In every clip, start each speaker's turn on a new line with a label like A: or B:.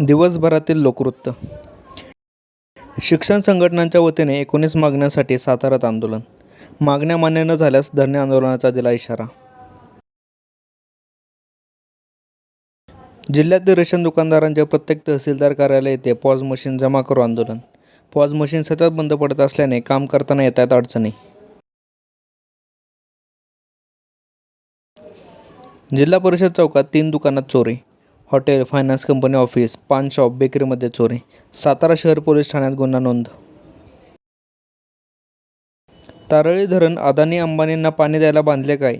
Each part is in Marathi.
A: दिवसभरातील लोकवृत्त. शिक्षण संघटनांच्या वतीने एकोणीस मागण्यांसाठी सातारात आंदोलन. मागण्या मान्य न झाल्यास धरणे आंदोलनाचा दिला इशारा. जिल्ह्यातील रेशन दुकानदारांचे प्रत्येक तहसीलदार कार्यालय येथे पॉज मशीन जमा करू आंदोलन. पॉज मशीन सतत बंद पडत असल्याने काम करताना येत आहेत अडचणी. जिल्हा परिषद चौकात तीन दुकानात चोरी. Hotel finance company office paan shop बेकरीमध्ये चोरी सातारा शहर पोलीस ठाण्यात गुन्हा नोंद. तारळी धरण अदानी अंबानींना पाणी द्यायला बांधले काय?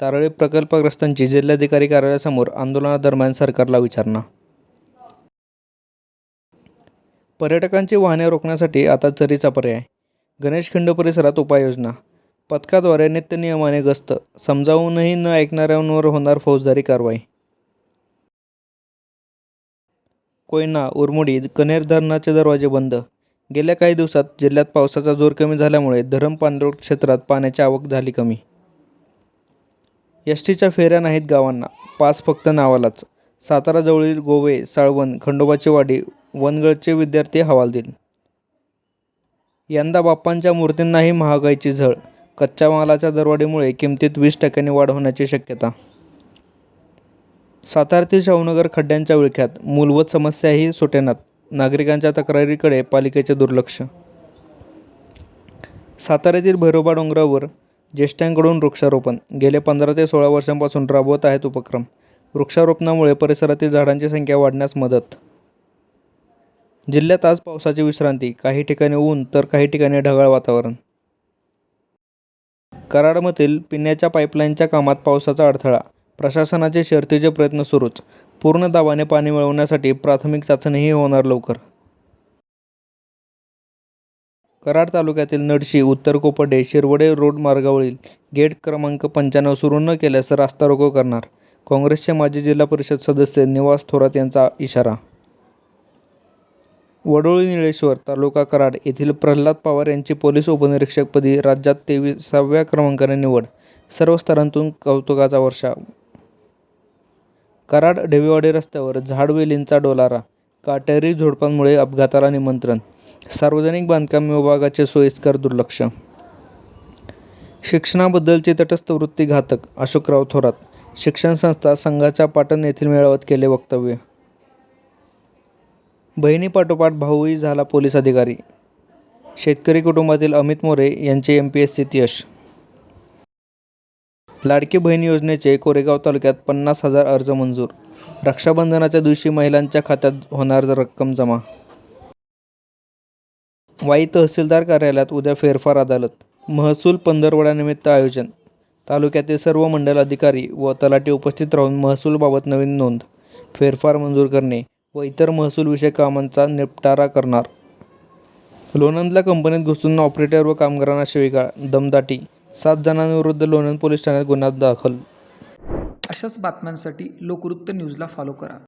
A: तारळी प्रकल्पग्रस्तांची जिल्हाधिकारी कार्यालयासमोर आंदोलनादरम्यान सरकारला विचारणा. पर्यटकांची वाहने रोखण्यासाठी आता चरीचा पर्याय. गणेशखिंड परिसरात उपाययोजना. पथकाद्वारे नित्यनियमाने गस्त समजावूनही न ऐकणाऱ्यांवर होणार फौजदारी कारवाई. कोयना उरमुडी कनेर धरणाचे दरवाजे बंद. गेल्या काही दिवसात जिल्ह्यात पावसाचा जोर कमी झाल्यामुळे धरण पाणलोट क्षेत्रात पाण्याची आवक झाली कमी. एस टीच्या फेऱ्या नाहीत गावांना पास फक्त नावालाच. साताराजवळील गोवे साळवण खंडोबाची वाडी वनगळचे विद्यार्थी हवालदिल यंदा बाप्पांच्या मूर्तींनाही महागाईची झळ कच्च्या मालाच्या दरवाढीमुळे किमतीत वीस टक्क्यांनी वाढ होण्याची शक्यता साताऱ्यातील शाहूनगर खड्ड्यांच्या विळख्यात मूलभूत समस्याही सुटेनात. नागरिकांच्या तक्रारीकडे पालिकेचे दुर्लक्ष. साताऱ्यातील भैरोबा डोंगरावर ज्येष्ठांकडून वृक्षारोपण. गेले पंधरा ते सोळा वर्षांपासून राबवत आहेत उपक्रम. वृक्षारोपणामुळे परिसरातील झाडांची संख्या वाढण्यास मदत. जिल्ह्यात आज पावसाची विश्रांती. काही ठिकाणी ऊन तर काही ठिकाणी ढगाळ वातावरण. कराडमधील पिण्याच्या पाईपलाईनच्या कामात पावसाचा अडथळा. प्रशासनाचे शर्तीचे प्रयत्न सुरूच. पूर्ण दाबाने पाणी मिळवण्यासाठी प्राथमिक चाचणीही होणार लवकर. कराड तालुक्यातील नडशी उत्तर कोपडे शिरवडे रोड मार्गावरील गेट क्रमांक पंच्याण्णव सुरू न केल्यास रास्ता रोको करणार. काँग्रेसचे माजी जिल्हा परिषद सदस्य निवास थोरात यांचा इशारा. वडोळी निळेश्वर तालुका कराड येथील प्रल्हाद पवार यांची पोलीस उपनिरीक्षकपदी राज्यात तेविसाव्या क्रमांकाने निवड. सर्व स्तरांतून कौतुकाचा वर्षा कराड ढेवेवाडी रस्त्यावर झाडवेलींचा डोलारा काटेरी झोडपांमुळे अपघाताला निमंत्रण सार्वजनिक बांधकाम विभागाचे सोयीस्कर दुर्लक्ष. शिक्षणाबद्दलची तटस्थ वृत्ती घातक अशोकराव थोरात शिक्षण संस्था संघाच्या पाटण येथील मेळाव्यात केले वक्तव्य. बहिणीपाठोपाठ भाऊही झाला पोलीस अधिकारी. शेतकरी कुटुंबातील अमित मोरे यांचे एम पी एस सीत यश लाडकी बहीण योजनेचे कोरेगाव तालुक्यात पन्नास हजार अर्ज मंजूर. रक्षाबंधनाच्या दिवशी महिलांच्या खात्यात होणार रक्कम जमा. वाई तहसीलदार कार्यालयात उद्या फेरफार अदालत. महसूल पंधरवड्यानिमित्त आयोजन. तालुक्यातील सर्व मंडल अधिकारी व तलाठी उपस्थित राहून महसूलबाबत नवीन नोंद. फेरफार मंजूर करणे व इतर महसूलविषयक कामांचा निपटारा करणार. लोणंदला कंपनीत घुसून ऑपरेटर व कामगारांना शिवीगाळ दमदाटी सात जणांविरुद्ध लोणंद पोलीस ठाण्यात गुन्हा दाखल.
B: अशाच बातम्यांसाठी लोकवृत्त न्यूजला फॉलो करा.